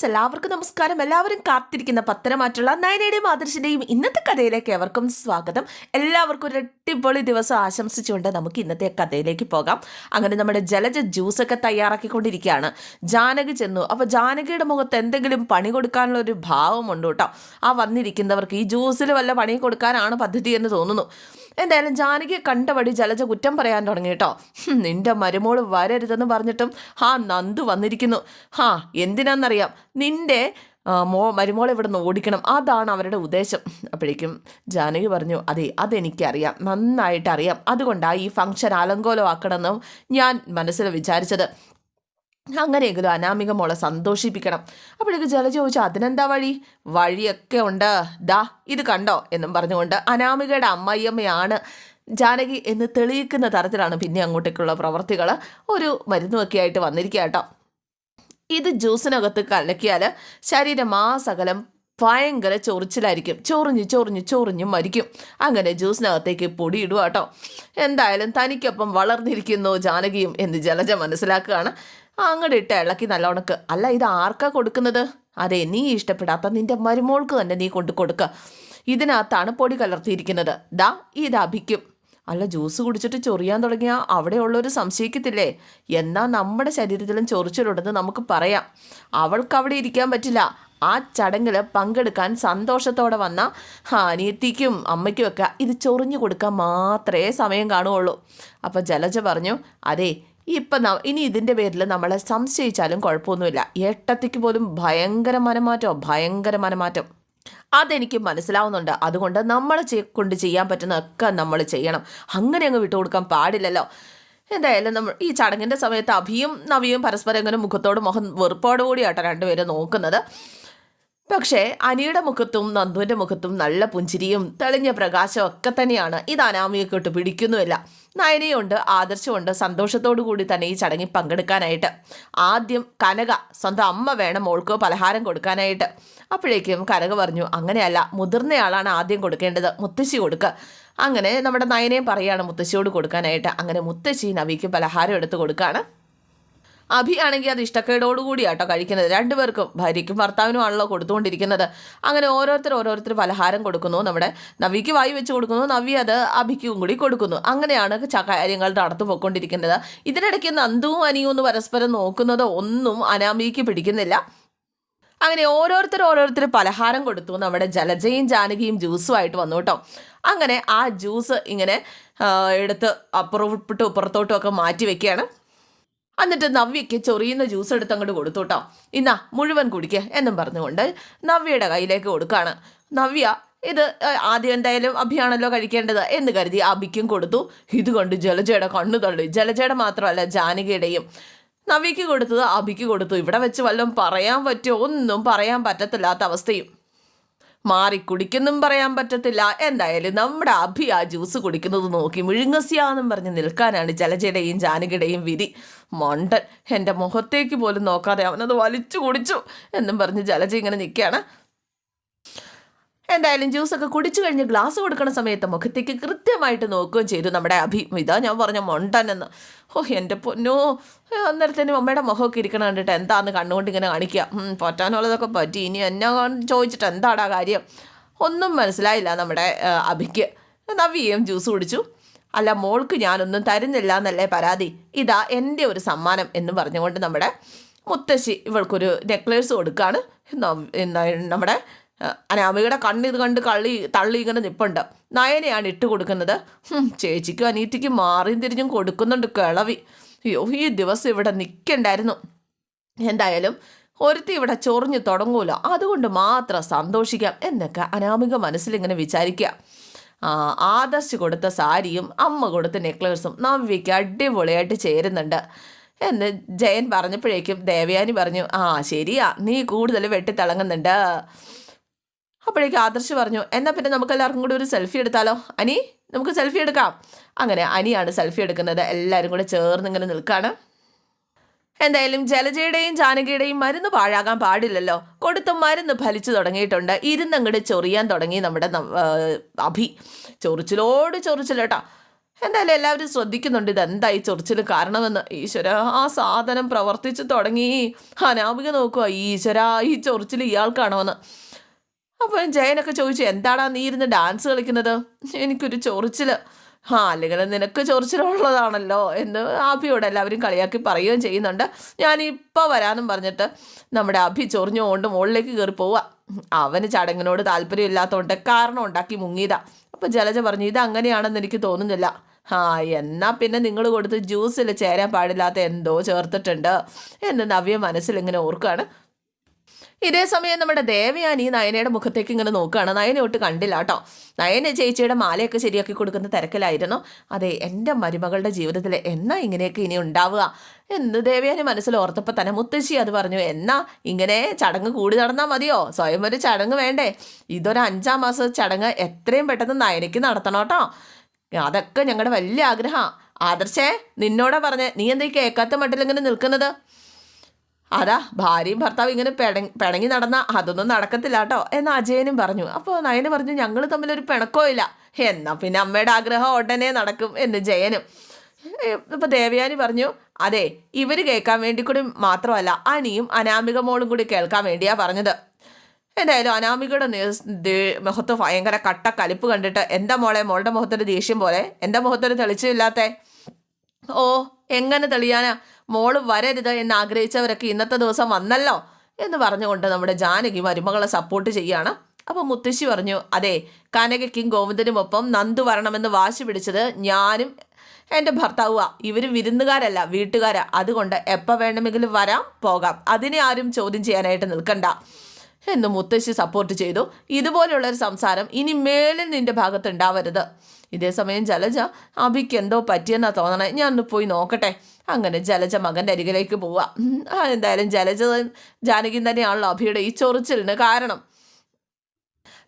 Friends എല്ലാവർക്കും നമസ്കാരം. എല്ലാവരും കാത്തിരിക്കുന്ന പത്തനമാറ്റുള്ള നയനയുടെയും ആദർശിന്റെയും ഇന്നത്തെ കഥയിലേക്ക് എവർക്കും സ്വാഗതം. എല്ലാവർക്കും ഒരു അടിപൊളി ദിവസം ആശംസിച്ചുകൊണ്ട് നമുക്ക് ഇന്നത്തെ കഥയിലേക്ക് പോകാം. അങ്ങനെ നമ്മുടെ ജലജ ജ്യൂസൊക്കെ തയ്യാറാക്കിക്കൊണ്ടിരിക്കുകയാണ്. ജാനകി ചെന്നു. അപ്പോൾ ജാനകിയുടെ മുഖത്ത് എന്തെങ്കിലും പണി കൊടുക്കാനുള്ള ഒരു ഭാവമുണ്ട് കേട്ടോ. ആ വന്നിരിക്കുന്നവർക്ക് ഈ ജ്യൂസിൽ വല്ല പണി കൊടുക്കാനാണ് പദ്ധതി എന്ന് തോന്നുന്നു. എന്തായാലും ജാനകി കണ്ടപടി ജലജ കുറ്റം പറയാൻ തുടങ്ങി നിന്റെ മരുമോൾ വരരുതെന്ന് പറഞ്ഞിട്ടും ഹാ നന്ദു വന്നിരിക്കുന്നു. ഹാ എന്തിനാന്നറിയാം? നിന്റെ മോ മരുമോളെ ഇവിടെ നിന്ന് ഓടിക്കണം. അതാണ് അവരുടെ ഉദ്ദേശം. അപ്പോഴേക്കും ജാനകി പറഞ്ഞു അതെ അതെനിക്കറിയാം. നന്നായിട്ടറിയാം. അതുകൊണ്ടാണ് ഈ ഫംഗ്ഷൻ അലങ്കോലമാക്കണമെന്നും ഞാൻ മനസ്സിൽ വിചാരിച്ചത്. അങ്ങനെയെങ്കിലും അനാമിക മോളെ സന്തോഷിപ്പിക്കണം. അപ്പോഴേക്ക് ജല ചോദിച്ചു അതിനെന്താ വഴി? വഴിയൊക്കെ ഉണ്ട്. ദാ ഇത് കണ്ടോ? എന്നും പറഞ്ഞുകൊണ്ട് അനാമികയുടെ അമ്മയമ്മയാണ് ജാനകി എന്ന് തെളിയിക്കുന്ന തരത്തിലാണ് പിന്നെ അങ്ങോട്ടേക്കുള്ള പ്രവർത്തികൾ ഒരു മരുന്നുമൊക്കെ ആയിട്ട് വന്നിരിക്കുക കേട്ടോ. ഇത് ജ്യൂസിനകത്ത് കലക്കിയാൽ ശരീരം ആ സകലം ഭയങ്കര ചൊറിച്ചിലായിരിക്കും. ചൊറിഞ്ഞ് ചൊറിഞ്ഞ് ചൊറിഞ്ഞ് മരിക്കും. അങ്ങനെ ജ്യൂസിനകത്തേക്ക് പൊടിയിടുക കേട്ടോ. എന്തായാലും തനിക്കൊപ്പം വളർന്നിരിക്കുന്നു ജാനകിയും എന്ന് ജലജ മനസ്സിലാക്കുകയാണ്. അങ്ങോട്ട് ഇട്ട് ഇളക്കി നല്ലോണക്ക് അല്ല ഇത് ആർക്കാ കൊടുക്കുന്നത്? അതെ നീ ഇഷ്ടപ്പെടാത്ത നിന്റെ മരുമോൾക്ക് തന്നെ നീ കൊണ്ടു കൊടുക്കുക ഇതിനകത്താണ് പൊടി കലർത്തിയിരിക്കുന്നത്. ദാ ഇത് അഭിക്കും. അല്ല ജ്യൂസ് കുടിച്ചിട്ട് ചൊറിയാൻ തുടങ്ങിയാൽ അവിടെയുള്ളവർ സംശയിക്കത്തില്ലേ? എന്നാൽ നമ്മുടെ ശരീരത്തിലും ചൊറിച്ചിലുണ്ടെന്ന് നമുക്ക് പറയാം. അവൾക്ക് അവിടെ ഇരിക്കാൻ പറ്റില്ല. ആ ചടങ്ങിൽ പങ്കെടുക്കാൻ സന്തോഷത്തോടെ വന്ന അനിയത്തിക്കും അമ്മയ്ക്കുമൊക്കെ ഇത് ചൊറിഞ്ഞു കൊടുക്കാൻ മാത്രമേ സമയം കാണുകയുള്ളൂ. അപ്പോൾ ജലജ പറഞ്ഞു അതെ ഇപ്പം ഇനി ഇതിന്റെ പേരിൽ നമ്മളെ സംശയിച്ചാലും കുഴപ്പമൊന്നുമില്ല. ഏട്ടത്തിക്ക് പോലും ഭയങ്കര മനമാറ്റം ഭയങ്കര മനമാറ്റം. അതെനിക്ക് മനസ്സിലാവുന്നുണ്ട്. അതുകൊണ്ട് നമ്മൾ കൊണ്ട് ചെയ്യാൻ പറ്റുന്നതൊക്കെ നമ്മൾ ചെയ്യണം. അങ്ങനെ അങ്ങ് വിട്ടുകൊടുക്കാൻ പാടില്ലല്ലോ. എന്തായാലും നമ്മൾ ഈ ചടങ്ങിന്റെ സമയത്ത് അഭിയും നവിയും പരസ്പരം ഇങ്ങനെ മുഖത്തോട് മുഖം വെറുപ്പോടുകൂടിയാട്ടോ രണ്ടുപേരും നോക്കുന്നത്. പക്ഷേ അനിയുടെ മുഖത്തും നന്ദുവിന്റെ മുഖത്തും നല്ല പുഞ്ചിരിയും തെളിഞ്ഞ പ്രകാശം ഒക്കെ തന്നെയാണ്. ഇത് അനാമിയൊക്കെ ഇട്ട് പിടിക്കുന്നുമില്ല. നയനയുണ്ട് ആദർശമുണ്ട് സന്തോഷത്തോടു കൂടി തന്നെ ഈ ചടങ്ങിൽ പങ്കെടുക്കാനായിട്ട്. ആദ്യം കനക സ്വന്തം അമ്മ വേണം മോൾക്ക് പലഹാരം കൊടുക്കാനായിട്ട്. അപ്പോഴേക്കും കനക പറഞ്ഞു അങ്ങനെയല്ല മുതിർന്നയാളാണ് ആദ്യം കൊടുക്കേണ്ടത് മുത്തശ്ശി കൊടുക്കുക അങ്ങനെ നമ്മുടെ നയനയും പറയുകയാണ് മുത്തശ്ശിയോട് കൊടുക്കാനായിട്ട്. അങ്ങനെ മുത്തശ്ശി നവിക്ക് പലഹാരം എടുത്ത് കൊടുക്കുകയാണ് അഭി ആണെങ്കിൽ അത് ഇഷ്ടക്കേടോടുകൂടി ആട്ടോ കഴിക്കുന്നത്. രണ്ടുപേർക്കും ഭാര്യയ്ക്കും ഭർത്താവിനും ആണല്ലോ കൊടുത്തുകൊണ്ടിരിക്കുന്നത്. അങ്ങനെ ഓരോരുത്തർ ഓരോരുത്തർ പലഹാരം കൊടുക്കുന്നു. നമ്മുടെ നവിക്ക് വായി വെച്ച് കൊടുക്കുന്നു. നവി അത് അഭിക്കും കൂടി കൊടുക്കുന്നു. അങ്ങനെയാണ് കാര്യങ്ങൾ നടത്തു പോയിക്കൊണ്ടിരിക്കുന്നത്. ഇതിനിടയ്ക്ക് നന്ദുവും അനിയും ഒന്ന് പരസ്പരം നോക്കുന്നത് ഒന്നും അനാമിക്ക് പിടിക്കുന്നില്ല. അങ്ങനെ ഓരോരുത്തർ ഓരോരുത്തർ പലഹാരം കൊടുത്തു. നമ്മുടെ ജലജയും ജാനകിയും ജ്യൂസുമായിട്ട് വന്നു കേട്ടോ. അങ്ങനെ ആ ജ്യൂസ് ഇങ്ങനെ എടുത്ത് അപ്പുറപ്പെട്ട് ഇപ്പുറത്തോട്ടും ഒക്കെ മാറ്റി വെക്കുകയാണ്. എന്നിട്ട് നവ്യയ്ക്ക് ചൊറിയുന്ന ജ്യൂസ് എടുത്ത് അങ്ങോട്ട് കൊടുത്തു കേട്ടോ ഇന്നാ മുഴുവൻ കുടിക്കുക എന്നും പറഞ്ഞുകൊണ്ട് നവ്യയുടെ കയ്യിലേക്ക് കൊടുക്കുകയാണ് നവ്യ ഇത് ആദ്യം എന്തായാലും അഭിയാണല്ലോ കഴിക്കേണ്ടത് എന്ന് കരുതി അഭിക്കും കൊടുത്തു. ഇത് കൊണ്ട് ജലജയുടെ കണ്ണു തള്ളി. ജലജയുടെ മാത്രമല്ല ജാനകിയുടെയും. നവ്യയ്ക്ക് കൊടുത്തത് അഭിക്ക് കൊടുത്തു. ഇവിടെ വെച്ച് വല്ലതും പറയാൻ പറ്റുമോ? ഒന്നും പറയാൻ പറ്റത്തില്ലാത്ത അവസ്ഥയും. മാറി കുടിക്കുന്നും പറയാൻ പറ്റത്തില്ല. എന്തായാലും നമ്മുടെ അഭി ആ ജ്യൂസ് കുടിക്കുന്നത് നോക്കി മുഴുങ്ങസിയാന്നും പറഞ്ഞ് നിൽക്കാനാണ് ജലജയുടെയും ജാനകിയുടെയും വിധി. മണ്ടൻ എന്റെ മുഖത്തേക്ക് പോലും നോക്കാതെ അവനത് വലിച്ചു കുടിച്ചു എന്നും പറഞ്ഞ് ജലജ ഇങ്ങനെ നിൽക്കുകയാണ്. എന്തായാലും ജ്യൂസൊക്കെ കുടിച്ചു കഴിഞ്ഞ് ഗ്ലാസ് കൊടുക്കുന്ന സമയത്ത് മുഖത്തേക്ക് കൃത്യമായിട്ട് നോക്കുകയും ചെയ്തു നമ്മുടെ അഭി. ഇതാ ഞാൻ പറഞ്ഞ മൊണ്ടനെന്ന് ഓ എന്റെ പൊന്നോ അന്നേരത്തേനും അമ്മയുടെ മുഖമൊക്കെ ഇരിക്കണം കണ്ടിട്ട് എന്താന്ന് കണ്ണുകൊണ്ട് ഇങ്ങനെ കാണിക്കുക. പറ്റാനുള്ളതൊക്കെ പറ്റി. ഇനി എന്നെ ചോദിച്ചിട്ട് എന്താടാ കാര്യം? ഒന്നും മനസ്സിലായില്ല നമ്മുടെ അഭിക്ക് നവിയും ജ്യൂസ് കുടിച്ചു. അല്ല മോൾക്ക് ഞാനൊന്നും തരുന്നില്ല എന്നല്ലേ പരാതി? ഇതാ എന്റെ ഒരു സമ്മാനം എന്ന് പറഞ്ഞുകൊണ്ട് നമ്മുടെ മുത്തശ്ശി ഇവൾക്കൊരു നെക്ലേസ് കൊടുക്കുകയാണ് നമ്മുടെ അനാമികയുടെ കണ്ണിത് കണ്ട് കള്ളി തള്ളി ഇങ്ങനെ നിപ്പുണ്ട്. നയനെയാണ് ഇട്ട് കൊടുക്കുന്നത്. ചേച്ചിക്കും അനീറ്റിക്കും മാറിയും തിരിഞ്ഞും കൊടുക്കുന്നുണ്ട് കിളവി. അയ്യോ ഈ ദിവസം ഇവിടെ നിൽക്കണ്ടായിരുന്നു എന്തായാലും ഒരുത്തി ഇവിടെ ചൊറിഞ്ഞു തുടങ്ങൂല. അതുകൊണ്ട് മാത്രം സന്തോഷിക്കാം എന്നൊക്കെ അനാമിക മനസ്സിലിങ്ങനെ വിചാരിക്കുക ആദർശ് കൊടുത്ത സാരിയും അമ്മ കൊടുത്ത നെക്ലേസും നവ്യയ്ക്ക് അടിപൊളിയായിട്ട് ചേരുന്നുണ്ട്. എന്ന് ജയൻ പറഞ്ഞപ്പോഴേക്കും ദേവയാനി പറഞ്ഞു ആ ശരിയാ. നീ കൂടുതൽ വെട്ടിത്തിളങ്ങുന്നുണ്ട്. അപ്പോഴേക്കും ആദർശ് പറഞ്ഞു എന്നാൽ പിന്നെ നമുക്ക് എല്ലാവർക്കും കൂടി ഒരു സെൽഫി എടുത്താലോ? അനി നമുക്ക് സെൽഫി എടുക്കാം. അങ്ങനെ അനിയാണ് സെൽഫി എടുക്കുന്നത്. എല്ലാവരും കൂടെ ചേർന്ന് ഇങ്ങനെ നിൽക്കുകയാണ് എന്തായാലും ജലജയുടെയും ജാനകിയുടെയും മരുന്ന് പാഴാകാൻ പാടില്ലല്ലോ. കൊടുത്ത മരുന്ന് ഫലിച്ചു തുടങ്ങിയിട്ടുണ്ട്. ഇരുന്നങ്ങോട്ട് ചൊറിയാൻ തുടങ്ങി നമ്മുടെ അഭി. ചൊറിച്ചിലോട് ചൊറിച്ചിലോട്ടാ എന്തായാലും എല്ലാവരും ശ്രദ്ധിക്കുന്നുണ്ട് ഇതെന്തായി ചൊറിച്ചിൽ കാരണമെന്ന്. ഈശ്വര ആ സാധനം പ്രവർത്തിച്ചു തുടങ്ങി. അനാമിക നോക്കുക ഈശ്വര ഈ ചൊറിച്ചിൽ ഇയാൾക്കാണോ എന്ന് അപ്പോൾ ജയനൊക്കെ ചോദിച്ചു എന്താടാ നീ ഇരുന്ന് ഡാൻസ് കളിക്കുന്നത്? എനിക്കൊരു ചൊറിച്ചിൽ ആ അല്ലെങ്കിൽ നിനക്ക് ചൊറിച്ചിലുള്ളതാണല്ലോ എന്ന് അഭിയോട് എല്ലാവരും കളിയാക്കി പറയുകയും ചെയ്യുന്നുണ്ട്. ഞാനിപ്പോൾ വരാമെന്നും പറഞ്ഞിട്ട് നമ്മുടെ അഭി ചൊറിഞ്ഞുകൊണ്ട് മുകളിലേക്ക് കയറി പോവുക അവന് ചടങ്ങിനോട് താല്പര്യമില്ലാത്തതുകൊണ്ട് കാരണം ഉണ്ടാക്കി മുങ്ങിയതാ. അപ്പോൾ ജലജ പറഞ്ഞു ഇത് അങ്ങനെയാണെന്ന് എനിക്ക് തോന്നുന്നില്ല. ആ എന്നാൽ പിന്നെ നിങ്ങൾ കൊടുത്ത് ജ്യൂസിൽ ചേരാൻ പാടില്ലാത്ത എന്തോ ചേർത്തിട്ടുണ്ട്. എന്ന് നവ്യ മനസ്സിൽ ഇങ്ങനെ ഓർക്കുകയാണ്. ഇതേ സമയം നമ്മുടെ ദേവയാനി നയനയുടെ മുഖത്തേക്ക് ഇങ്ങനെ നോക്കുകയാണ്. നയനെ ഒട്ട് കണ്ടില്ല കേട്ടോ. നയന ചേച്ചിയുടെ മാലയൊക്കെ ശരിയാക്കി കൊടുക്കുന്ന തിരക്കിലായിരുന്നു. അതെ എന്റെ മരുമകളുടെ ജീവിതത്തിൽ എന്നാ ഇങ്ങനെയൊക്കെ ഇനി ഉണ്ടാവുക? എന്ന് ദേവയാനി മനസ്സിൽ ഓർത്തപ്പോൾ തന്നെ മുത്തശ്ശി അത് പറഞ്ഞു എന്നാ ഇങ്ങനെ ചടങ്ങ് കൂടി നടന്നാൽ മതിയോ? സ്വയം ഒരു ചടങ്ങ് വേണ്ടേ? ഇതൊരു അഞ്ചാം മാസം ചടങ്ങ് എത്രയും പെട്ടെന്ന് നയനയ്ക്ക് നടത്തണം കേട്ടോ. അതൊക്കെ ഞങ്ങളുടെ വലിയ ആഗ്രഹമാണ് ആദർശേ നിന്നോടാ പറഞ്ഞേ നീ എന്താ കേൾക്കാത്ത മട്ടിലിങ്ങനെ നിൽക്കുന്നത്? അതാ ഭാര്യയും ഭർത്താവും ഇങ്ങനെ പിണങ്ങി നടന്ന അതൊന്നും നടക്കത്തില്ല കേട്ടോ എന്ന് അജയനും പറഞ്ഞു. അപ്പോൾ നയന് പറഞ്ഞു ഞങ്ങൾ തമ്മിലൊരു പിണക്കോ ഇല്ല. എന്നാൽ പിന്നെ അമ്മയുടെ ആഗ്രഹം ഉടനെ നടക്കും എന്ന് ജയനും. ഇപ്പൊ ദേവയാനി പറഞ്ഞു അതെ ഇവർ കേൾക്കാൻ വേണ്ടി കൂടി മാത്രമല്ല അനിയും അനാമിക മോളും കൂടി കേൾക്കാൻ വേണ്ടിയാ പറഞ്ഞത്. എന്തായാലും അനാമികയുടെ മുഖത്ത് ഭയങ്കര കട്ട കലിപ്പ് കണ്ടിട്ട് എന്താ മോളെ മോളുടെ മുഖത്തൊരു ദേഷ്യം പോലെ? എന്താ മുഖത്തൊരു തെളിച്ചില്ലാത്ത ഓ എങ്ങനെ തെളിയാനാ? മോൾ വരരുത് എന്ന് ആഗ്രഹിച്ചവരൊക്കെ ഇന്നത്തെ ദിവസം വന്നല്ലോ എന്ന് പറഞ്ഞുകൊണ്ട് നമ്മുടെ ജാനകി മരുമകളെ സപ്പോർട്ട് ചെയ്യാണ്. അപ്പോൾ മുത്തശ്ശി പറഞ്ഞു അതെ കനകയ്ക്കും ഗോവിന്ദനുമൊപ്പം നന്ദു വരണമെന്ന് വാശി പിടിച്ചത് ഞാനും എന്റെ ഭർത്താവുക ഇവർ വിരുന്നുകാരല്ല വീട്ടുകാരാ. അതുകൊണ്ട് എപ്പോൾ വേണമെങ്കിലും വരാം പോകാം. അതിനെ ആരും ചോദ്യം ചെയ്യാനായിട്ട് നിൽക്കണ്ട. എന്ന് മുത്തശ്ശി സപ്പോർട്ട് ചെയ്തു. ഇതുപോലെയുള്ളൊരു സംസാരം ഇനി മേലിൽ നിന്റെ ഭാഗത്ത് ഉണ്ടാവരുത് ഇതേസമയം ജലജ അഭിക്ക് എന്തോ പറ്റിയെന്നാ തോന്നണേ. ഞാനൊന്ന് പോയി നോക്കട്ടെ. അങ്ങനെ ജലജ മകന്റെ അരികിലേക്ക് പോവാം. എന്തായാലും ജലജ ജാനകി തന്നെയാണല്ലോ അഭിയുടെ ഈ ചൊറിച്ചിലിന് കാരണം.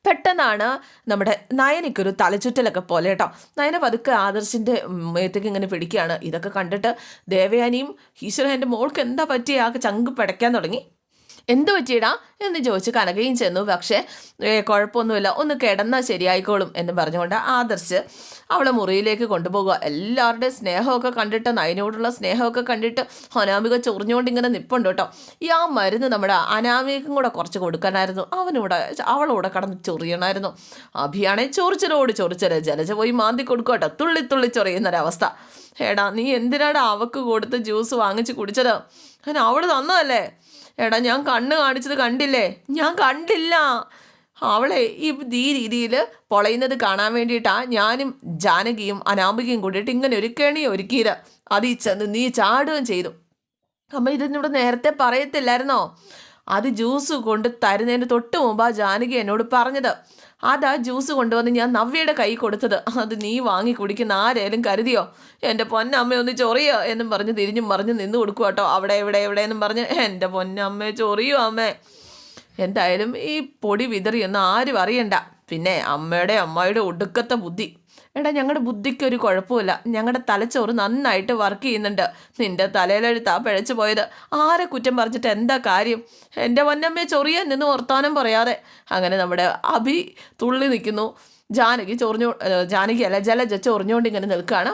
പെട്ടെന്നാണ് നമ്മുടെ നയനിക്കൊരു തലചുറ്റലൊക്കെ പോലെ കേട്ടോ. നയന പതുക്കെ ആദർശിന്റെ മേത്തേക്ക് ഇങ്ങനെ പിടിക്കുകയാണ്. ഇതൊക്കെ കണ്ടിട്ട് ദേവയാനിയും ഈശ്വരൻ എന്റെ മോൾക്ക് എന്താ പറ്റിയ? ആ ചങ്ക് പിടയ്ക്കാൻ തുടങ്ങി. എന്ത് പറ്റിയിടാ എന്ന് ചോദിച്ച് കനകയും ചെന്നു. പക്ഷേ കുഴപ്പമൊന്നുമില്ല. ഒന്ന് കിടന്നാൽ ശരിയായിക്കോളും എന്ന് പറഞ്ഞുകൊണ്ട് ആദർശ് അവളെ മുറിയിലേക്ക് കൊണ്ടുപോകുക. എല്ലാവരുടെയും സ്നേഹമൊക്കെ കണ്ടിട്ട് നയനോടുള്ള സ്നേഹമൊക്കെ കണ്ടിട്ട് അനാമിക ചൊറിഞ്ഞുകൊണ്ട് ഇങ്ങനെ നിപ്പുണ്ട് കേട്ടോ. ഈ ആ മരുന്ന് നമ്മുടെ അനാമികം കൂടെ കുറച്ച് കൊടുക്കാനായിരുന്നു. അവനിവിടെ അവളൂടെ കടന്ന് ചൊറിയണമായിരുന്നു അഭിയാണെ ചൊറിച്ചലോട് ചൊറിച്ചൽ ജലജ പോയി മാന്തി കൊടുക്കുക കേട്ടോ. തുള്ളി തുള്ളി ചൊറിയുന്നൊരവസ്ഥ. ഏടാ നീ എന്തിനാടാ അവക്ക് കൊടുത്ത് ജ്യൂസ് വാങ്ങിച്ച് കുടിച്ചത്? അവൾ തന്നതല്ലേ? എടാ ഞാൻ കണ്ണ് കാണിച്ചത് കണ്ടില്ലേ? ഞാൻ കണ്ടില്ല. അവളെ ഈ ഈ രീതിയിൽ പൊളയുന്നത് കാണാൻ വേണ്ടിയിട്ടാണ് ഞാനും ജാനകിയും അനാമികയും കൂടിയിട്ട് ഇങ്ങനെ ഒരു കെണി ഒരുക്കിയത്. അത് ഈ ചെന്ന് നീ ചാടുകയും ചെയ്തു. അമ്മ ഇതിനോട് നേരത്തെ പറയത്തില്ലായിരുന്നോ? അത് ജ്യൂസ് കൊണ്ട് തരുന്നതിന് തൊട്ട് മുമ്പ് ആ ജാനകി എന്നോട് പറഞ്ഞത്. അതാ ജ്യൂസ് കൊണ്ടുവന്ന് ഞാൻ നവ്യയുടെ കൈ കൊടുത്തത്. അത് നീ വാങ്ങി കുടിക്കുന്ന ആരേലും കരുതിയോ? എന്റെ പൊന്നമ്മ ഒന്ന് ചൊറിയോ എന്നും പറഞ്ഞ് തിരിഞ്ഞും മറിഞ്ഞ് നിന്ന് കൊടുക്കുക കേട്ടോ അവിടെ ഇവിടെ എവിടെ എന്നും പറഞ്ഞ് എന്റെ പൊന്നമ്മ ചൊറിയോ അമ്മേ. എന്തായാലും ഈ പൊടി വിതറിയൊന്നും ആരും അറിയണ്ട. പിന്നെ അമ്മയുടെ അമ്മയുടെ ഒടുക്കത്തെ ബുദ്ധി. എടാ ഞങ്ങളുടെ ബുദ്ധിക്ക് ഒരു കുഴപ്പമില്ല. ഞങ്ങളുടെ തലച്ചോറ് നന്നായിട്ട് വർക്ക് ചെയ്യുന്നുണ്ട്. നിന്റെ തലയിലെഴുത്താ പിഴച്ചു പോയത്. ആരെ കുറ്റം പറഞ്ഞിട്ട് എന്താ കാര്യം? എന്റെ വന്നമ്മയെ ചൊറിയാൻ നിന്ന് വർത്താനം പറയാതെ. അങ്ങനെ നമ്മുടെ അഭി തുള്ളി നിൽക്കുന്നു ജാനകി ചൊറിഞ്ഞു ജാനകി അല്ല ജലജ ചൊറിഞ്ഞുകൊണ്ട് ഇങ്ങനെ നിൽക്കുകയാണ്.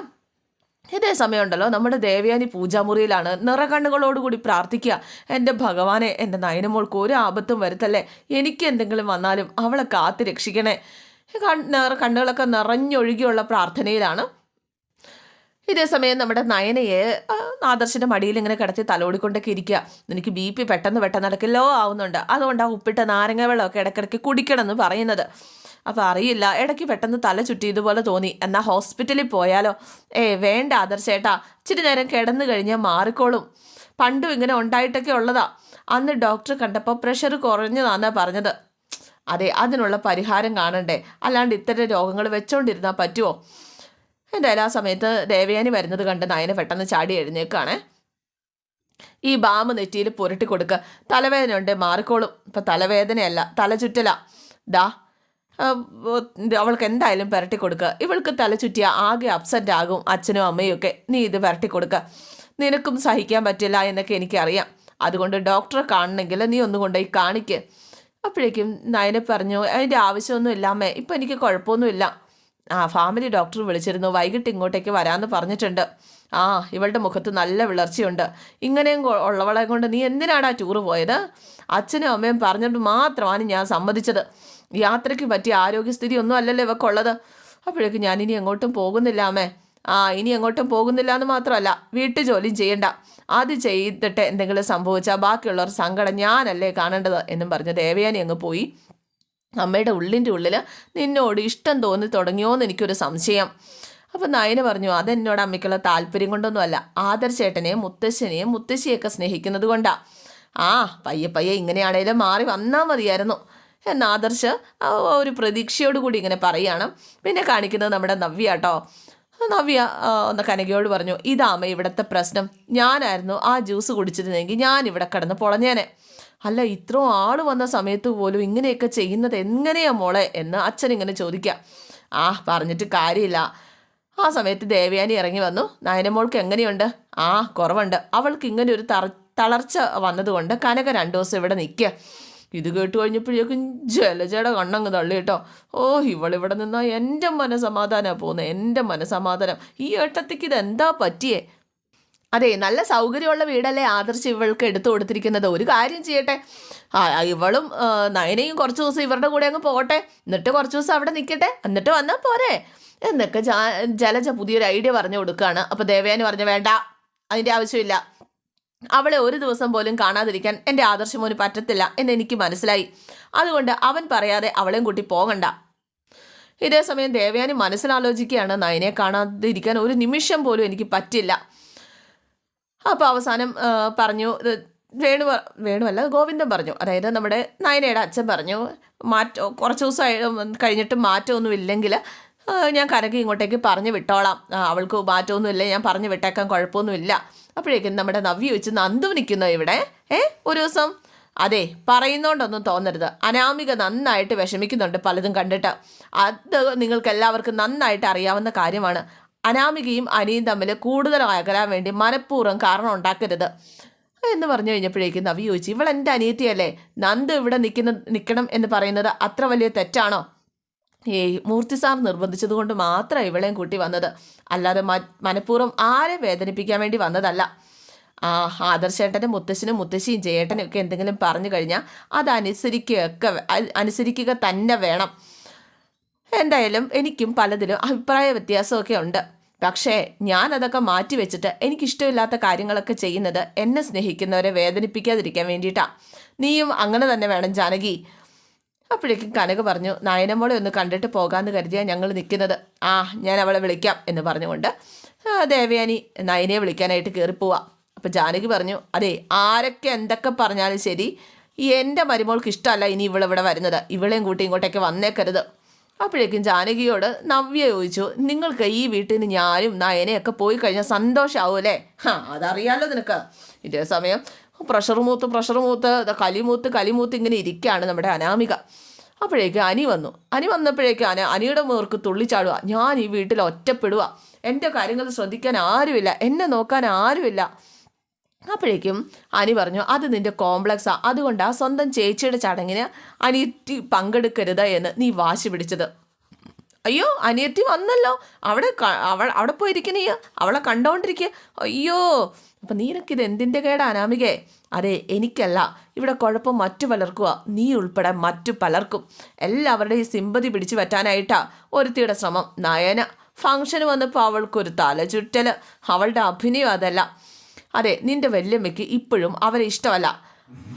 ഇതേ സമയമുണ്ടല്ലോ നമ്മുടെ ദേവയാനി പൂജാമുറിയിലാണ് നിറകണ്ണുകളോടുകൂടി പ്രാർത്ഥിക്കുക. എന്റെ ഭഗവാനെ എന്റെ നയനമോൾക്ക് ഒരു ആപത്തും വരുത്തല്ലേ? എനിക്ക് എന്തെങ്കിലും വന്നാലും അവളെ കാത്തു രക്ഷിക്കണേ. കണ്ണുകളൊക്കെ നിറഞ്ഞൊഴുകിയുള്ള പ്രാർത്ഥനയിലാണ്. ഇതേസമയം നമ്മുടെ നയനയെ ആദർശിന്റെ മടിയിൽ ഇങ്ങനെ കിടത്തി തലോടിക്കൊണ്ടൊക്കെ ഇരിക്കുക. എനിക്ക് ബി പി പെട്ടെന്ന് പെട്ടെന്ന് ലോ ആവുന്നുണ്ട്. അതുകൊണ്ട് ആ ഉപ്പിട്ട നാരങ്ങ വെള്ളമൊക്കെ ഇടയ്ക്കിടയ്ക്ക് കുടിക്കണം എന്ന് പറയുന്നത്. അപ്പോൾ അറിയില്ല. ഇടയ്ക്ക് പെട്ടെന്ന് തല ചുറ്റിയതുപോലെ തോന്നി. എന്നാൽ ഹോസ്പിറ്റലിൽ പോയാലോ? ഏ വേണ്ട ആദർശേട്ടാ. ഇച്ചിരി നേരം കിടന്നു കഴിഞ്ഞാൽ മാറിക്കോളും. പണ്ടും ഇങ്ങനെ ഉണ്ടായിട്ടൊക്കെ ഉള്ളതാ. അന്ന് ഡോക്ടർ കണ്ടപ്പോൾ പ്രഷർ കുറഞ്ഞതാണെന്നാണ് പറഞ്ഞത്. അതെ അതിനുള്ള പരിഹാരം കാണണ്ടേ? അല്ലാണ്ട് ഇത്തരം രോഗങ്ങൾ വെച്ചോണ്ടിരുന്നാൽ പറ്റുമോ എന്തായാലും ആ സമയത്ത് ദേവയാനി വരുന്നത് കണ്ട് നയന പെട്ടെന്ന് ചാടി എഴുന്നേക്കാണ്. ഈ ബാമ് നെറ്റിയിൽ പുരട്ടി കൊടുക്കുക തലവേദന ഉണ്ട് മാറിക്കോളും. ഇപ്പം തലവേദനയല്ല തലചുറ്റല. ദാ അവൾക്ക് എന്തായാലും പുരട്ടി കൊടുക്കുക ഇവൾക്ക് തലചുറ്റിയ ആകെ അപ്സെറ്റ് ആകും അച്ഛനും അമ്മയും ഒക്കെ. നീ ഇത് പുരട്ടി കൊടുക്കുക നിനക്കും സഹിക്കാൻ പറ്റില്ല എന്നൊക്കെ എനിക്കറിയാം. അതുകൊണ്ട് ഡോക്ടറെ കാണണമെങ്കിൽ നീ ഒന്നുകൊണ്ടേ കാണിക്കുക കാണിക്ക്. അപ്പോഴേക്കും നയനെ പറഞ്ഞു അതിന്റെ ആവശ്യമൊന്നും ഇല്ല അമ്മേ ഇപ്പം എനിക്ക് കുഴപ്പമൊന്നുമില്ല. ആ ഫാമിലി ഡോക്ടർ വിളിച്ചിരുന്നു വൈകിട്ട് ഇങ്ങോട്ടേക്ക് വരാമെന്ന് പറഞ്ഞിട്ടുണ്ട്. ആ ഇവളുടെ മുഖത്ത് നല്ല വിളർച്ചയുണ്ട്. ഇങ്ങനെയും ഉള്ളവളെ കൊണ്ട് നീ എന്തിനാടാ ടൂറ് പോയത്? അച്ഛനും അമ്മയും പറഞ്ഞിട്ട് മാത്രമാണ് ഞാൻ സമ്മതിച്ചത്. യാത്രയ്ക്ക് പറ്റിയ ആരോഗ്യസ്ഥിതി ഒന്നും അല്ലല്ലോ ഇവക്കുള്ളത്. അപ്പോഴേക്കും ഞാൻ ഇനി എങ്ങോട്ടും പോകുന്നില്ല അമ്മേ. ആ ഇനി എങ്ങോട്ടും പോകുന്നില്ല എന്ന് മാത്രമല്ല വീട്ടു ജോലിയും ചെയ്യണ്ട. അത് ചെയ്തിട്ട് എന്തെങ്കിലും സംഭവിച്ചാൽ ബാക്കിയുള്ളവർ സങ്കടം ഞാനല്ലേ കാണേണ്ടത് എന്നും പറഞ്ഞ് ദേവയാനി അങ്ങ് പോയി. അമ്മയുടെ ഉള്ളിന്റെ ഉള്ളിൽ നിന്നോട് ഇഷ്ടം തോന്നി തുടങ്ങിയോന്ന് എനിക്കൊരു സംശയം. അപ്പം നയന പറഞ്ഞു അതെന്നോട് അമ്മയ്ക്കുള്ള താല്പര്യം കൊണ്ടൊന്നുമല്ല. ആദർശേട്ടനെയും മുത്തശ്ശനെയും മുത്തശ്ശിയൊക്കെ സ്നേഹിക്കുന്നത് കൊണ്ടാ. ആ പയ്യെ പയ്യെ ഇങ്ങനെയാണേലും മാറി വന്നാൽ മതിയായിരുന്നു. എന്ന ആദർശ് ഒരു പ്രതീക്ഷയോടുകൂടി ഇങ്ങനെ പറയുകയാണ് പിന്നെ കാണിക്കുന്നത് നമ്മുടെ നവ്യ കേട്ടോ. നവ്യ ഒന്ന് കനകയോട് പറഞ്ഞു ഇതാമ ഇവിടുത്തെ പ്രശ്നം. ഞാനായിരുന്നു ആ ജ്യൂസ് കുടിച്ചിരുന്നെങ്കിൽ ഞാൻ ഇവിടെ കിടന്ന് പൊളഞ്ഞേനെ. അല്ല ഇത്രയും ആൾ വന്ന സമയത്ത് പോലും ഇങ്ങനെയൊക്കെ ചെയ്യുന്നത് എങ്ങനെയാ മോളെ? എന്ന് അച്ഛൻ ഇങ്ങനെ ചോദിക്കാം. ആ പറഞ്ഞിട്ട് കാര്യമില്ല. ആ സമയത്ത് ദേവയാനി ഇറങ്ങി വന്നു. നയനമോൾക്ക് എങ്ങനെയുണ്ട്? ആ കുറവുണ്ട്. അവൾക്ക് ഇങ്ങനെ ഒരു തളർച്ച വന്നതുകൊണ്ട് കനക രണ്ടു ദിവസം ഇവിടെ നിൽക്കുക ഇത് കേട്ട് കഴിഞ്ഞപ്പോഴേക്കും ജലജയുടെ കണ്ണങ്ങ് തള്ളി കേട്ടോ. ഓ ഇവളിവിടെ നിന്നാ എന്റെ മനസമാധാനമാണ് പോകുന്നത് എന്റെ മനസമാധാനം. ഈ ഏട്ടത്തിക്ക് ഇതെന്താ പറ്റിയേ? അതെ നല്ല സൗകര്യമുള്ള വീടല്ലേ ആദർശ് ഇവൾക്ക് എടുത്തു കൊടുത്തിരിക്കുന്നത്? ഒരു കാര്യം ചെയ്യട്ടെ. ആ ഇവളും നയനയും കുറച്ച് ദിവസം ഇവരുടെ കൂടെ അങ്ങ് പോകട്ടെ. എന്നിട്ട് കുറച്ച് ദിവസം അവിടെ നിൽക്കട്ടെ. എന്നിട്ട് വന്നാൽ പോരെ. എന്നൊക്കെ ജലജ പുതിയൊരു ഐഡിയ പറഞ്ഞു കൊടുക്കുകയാണ് അപ്പോൾ ദേവയാനി പറഞ്ഞു വേണ്ട അതിന്റെ ആവശ്യമില്ല. അവളെ ഒരു ദിവസം പോലും കാണാതിരിക്കാൻ എന്റെ ആദർശമോന് പറ്റത്തില്ല എന്ന് എനിക്ക് മനസ്സിലായി. അതുകൊണ്ട് അവൻ പറയാതെ അവളെയും കൂട്ടി പോകണ്ട. ഇതേ സമയം ദേവയാനി മനസ്സിലാലോചിക്കുകയാണ്. നയനെ കാണാതിരിക്കാൻ ഒരു നിമിഷം പോലും എനിക്ക് പറ്റില്ല. അപ്പോൾ അവസാനം പറഞ്ഞു വേണു വേണുവല്ല ഗോവിന്ദൻ പറഞ്ഞു. അതായത് നമ്മുടെ നയനയുടെ അച്ഛൻ പറഞ്ഞു മാറ്റോ കുറച്ച് ദിവസം കഴിഞ്ഞിട്ട് മാറ്റമൊന്നും ഇല്ലെങ്കിൽ ഞാൻ കനക്ക് ഇങ്ങോട്ടേക്ക് പറഞ്ഞു വിട്ടോളാം. അവൾക്ക് മാറ്റമൊന്നുമില്ല ഞാൻ പറഞ്ഞു വിട്ടേക്കാൻ കുഴപ്പമൊന്നുമില്ല. അപ്പോഴേക്കും നമ്മുടെ നവ്യ വെച്ച് നന്ദു നിൽക്കുന്നു ഇവിടെ. ഏ ഒരു ദിവസം. അതെ പറയുന്നോണ്ടൊന്നും തോന്നരുത്. അനാമിക നന്നായിട്ട് വിഷമിക്കുന്നുണ്ട് പലതും കണ്ടിട്ട്. അത് നിങ്ങൾക്ക് എല്ലാവർക്കും നന്നായിട്ട് അറിയാവുന്ന കാര്യമാണ്. അനാമികയും അനിയും തമ്മിൽ കൂടുതൽ അകലാൻ വേണ്ടി മനഃപൂർവം കാരണം ഉണ്ടാക്കരുത്. എന്ന് പറഞ്ഞു കഴിഞ്ഞപ്പോഴേക്കും നവി ചോദിച്ചു ഇവൾ എന്റെ അനിയത്തിയല്ലേ? നന്ദു ഇവിടെ നിൽക്കുന്ന നിൽക്കണം എന്ന് പറയുന്നത് അത്ര വലിയ തെറ്റാണോ? മൂർത്തി സാർ നിർബന്ധിച്ചത് കൊണ്ട് മാത്രം ഇവളെയും കൂട്ടി വന്നത്. അല്ലാതെ മനഃപൂർവം ആരെ വേദനിപ്പിക്കാൻ വേണ്ടി വന്നതല്ല. ആ ആദർശേട്ടന്റെ മുത്തശ്ശനും മുത്തശ്ശിയും ജയേട്ടനും ഒക്കെ എന്തെങ്കിലും പറഞ്ഞു കഴിഞ്ഞാൽ അത് അനുസരിക്കുകയൊക്കെ അനുസരിക്കുക തന്നെ വേണം. എന്തായാലും എനിക്കും പലതിലും അഭിപ്രായ വ്യത്യാസമൊക്കെ ഉണ്ട്. പക്ഷേ ഞാൻ അതൊക്കെ മാറ്റി വെച്ചിട്ട് എനിക്കിഷ്ടമില്ലാത്ത കാര്യങ്ങളൊക്കെ ചെയ്യുന്നത് എന്നെ സ്നേഹിക്കുന്നവരെ വേദനിപ്പിക്കാതിരിക്കാൻ വേണ്ടിയിട്ടാണ് നീയും അങ്ങനെ തന്നെ വേണം ജാനകി. അപ്പോഴേക്കും കനക പറഞ്ഞു നായനമോളെ ഒന്ന് കണ്ടിട്ട് പോകാമെന്ന് കരുതിയാണ് ഞങ്ങൾ നിൽക്കുന്നത് ആ ഞാൻ അവളെ വിളിക്കാം എന്ന് പറഞ്ഞുകൊണ്ട് ദേവയാനി നയനെ വിളിക്കാനായിട്ട് കയറിപ്പോവാ അപ്പോൾ ജാനകി പറഞ്ഞു അതെ ആരൊക്കെ എന്തൊക്കെ പറഞ്ഞാലും ശരി എന്റെ മരുമോൾക്ക് ഇഷ്ടമല്ല ഇനി ഇവളിവിടെ വരുന്നത്. ഇവളെയും കൂട്ടി ഇങ്ങോട്ടേക്ക് വന്നേക്കരുത്. അപ്പോഴേക്കും ജാനകിയോട് നവ്യ ചോദിച്ചു നിങ്ങൾക്ക് ഈ വീട്ടിൽ നിന്ന് ഞാനും നയനയൊക്കെ പോയി കഴിഞ്ഞാൽ സന്തോഷമാവൂലേ ഹാ അതറിയാലോ നിനക്ക്. ഇതേ സമയം പ്രഷർ മൂത്ത് പ്രഷർ മൂത്ത് കലിമൂത്ത് കലിമൂത്ത് ഇങ്ങനെ ഇരിക്കുകയാണ് നമ്മുടെ അനാമിക. അപ്പോഴേക്ക് അനി വന്നു. അനി വന്നപ്പോഴേക്ക് അന അനിയുടെ മേർക്ക് തുള്ളിച്ചാടുക ഞാൻ ഈ വീട്ടിൽ ഒറ്റപ്പെടുക എന്റെ കാര്യങ്ങൾ ശ്രദ്ധിക്കാൻ ആരുമില്ല. എന്നെ നോക്കാൻ ആരുമില്ല. അപ്പോഴേക്കും അനി പറഞ്ഞു അത് നിന്റെ അതുകൊണ്ട് ആ സ്വന്തം ചേച്ചിയുടെ ചടങ്ങിന് അനിയത്തി പങ്കെടുക്കരുത് എന്ന് നീ വാശി പിടിച്ചത്. അയ്യോ അനിയത്തി വന്നല്ലോ. അവിടെ അവൾ അവിടെ പോയിരിക്കണീ. അവളെ കണ്ടോണ്ടിരിക്കുക അയ്യോ അപ്പം നീനക്കിത് എന്തിന്റെ കേടാ അനാമികേ? അതെ എനിക്കല്ല. ഇവിടെ കുഴപ്പം മറ്റു പലർക്കുവാ. നീ ഉൾപ്പെടെ മറ്റു പലർക്കും. എല്ലാവരുടെയും സിമ്പതി പിടിച്ചു പറ്റാനായിട്ടാ ഒരുത്തിയുടെ ശ്രമം. നയന ഫംഗ്ഷന് വന്നപ്പോൾ അവൾക്കൊരു തലചുറ്റൽ അവളുടെ അഭിനയം അതല്ല. അതെ നിന്റെ വല്യമ്മയ്ക്ക് ഇപ്പോഴും അവരെ ഇഷ്ടമല്ല.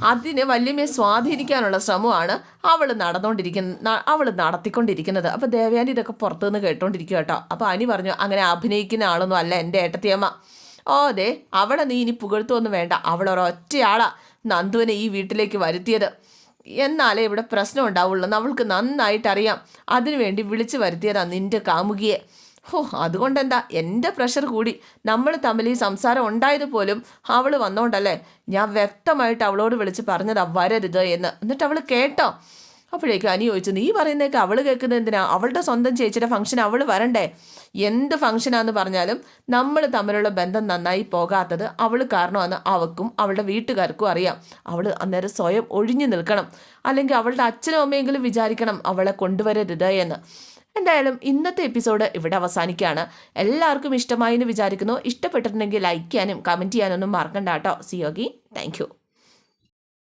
അതിന് വല്യമ്മയെ സ്വാധീനിക്കാനുള്ള ശ്രമമാണ് അവൾ നടന്നുകൊണ്ടിരിക്കുന്ന അവൾ നടത്തിക്കൊണ്ടിരിക്കുന്നത്. അപ്പോൾ ദേവയാനി ഇതൊക്കെ പുറത്തുനിന്ന് കേട്ടോണ്ടിരിക്കുക കേട്ടോ. അപ്പോൾ അനി പറഞ്ഞു അങ്ങനെ അഭിനയിക്കുന്ന ആളൊന്നും അല്ല എന്റെ ഏട്ടത്തിയമ്മ. ഓ അതെ അവളെ നീ ഇനി പുകഴ്ത്തൊന്നും വേണ്ട. അവളൊരൊറ്റയാളാണ് നന്ദുവിനെ ഈ വീട്ടിലേക്ക് വരുത്തിയത്. എന്നാലേ ഇവിടെ പ്രശ്നം ഉണ്ടാവുള്ളൂ. അവൾക്ക് നന്നായിട്ട് അറിയാം അതിനുവേണ്ടി വിളിച്ചു വരുത്തിയതാ നിന്റെ കാമുകിയെ. ഹോ അതുകൊണ്ടെന്താ? എന്റെ പ്രഷർ കൂടി. നമ്മൾ തമ്മിൽ ഈ സംസാരം ഉണ്ടായത് പോലും അവൾ വന്നോണ്ടല്ലേ? ഞാൻ വ്യക്തമായിട്ട് അവളോട് വിളിച്ച് പറഞ്ഞതാ വരരുത് എന്ന്. എന്നിട്ട് അവൾ കേട്ടോ. അപ്പോഴേക്കും അനി ചോദിച്ചു നീ പറയുന്നേക്ക് അവൾ കേൾക്കുന്നത് എന്തിനാ? അവളുടെ സ്വന്തം ചേച്ചിയുടെ ഫംഗ്ഷൻ അവൾ വരണ്ടേ? എന്ത് ഫംഗ്ഷനാന്ന് പറഞ്ഞാലും നമ്മൾ തമ്മിലുള്ള ബന്ധം നന്നായി പോകാത്തത് അവൾ കാരണമാണ്. അവക്കും അവളുടെ വീട്ടുകാർക്കും അറിയാം. അവൾ അന്നേരം സ്വയം ഒഴിഞ്ഞു നിൽക്കണം. അല്ലെങ്കിൽ അവളുടെ അച്ഛനും അമ്മയെങ്കിലും വിചാരിക്കണം അവളെ കൊണ്ടുവരരുത് എന്ന്. എന്തായാലും ഇന്നത്തെ എപ്പിസോഡ് ഇവിടെ അവസാനിക്കുകയാണ്. എല്ലാവർക്കും ഇഷ്ടമായി എന്ന് വിചാരിക്കുന്നു. ഇഷ്ടപ്പെട്ടിട്ടുണ്ടെങ്കിൽ ലൈക്ക് ചെയ്യാനും കമന്റ് ചെയ്യാനൊന്നും മറക്കണ്ട കേട്ടോ. സിയോഗി താങ്ക്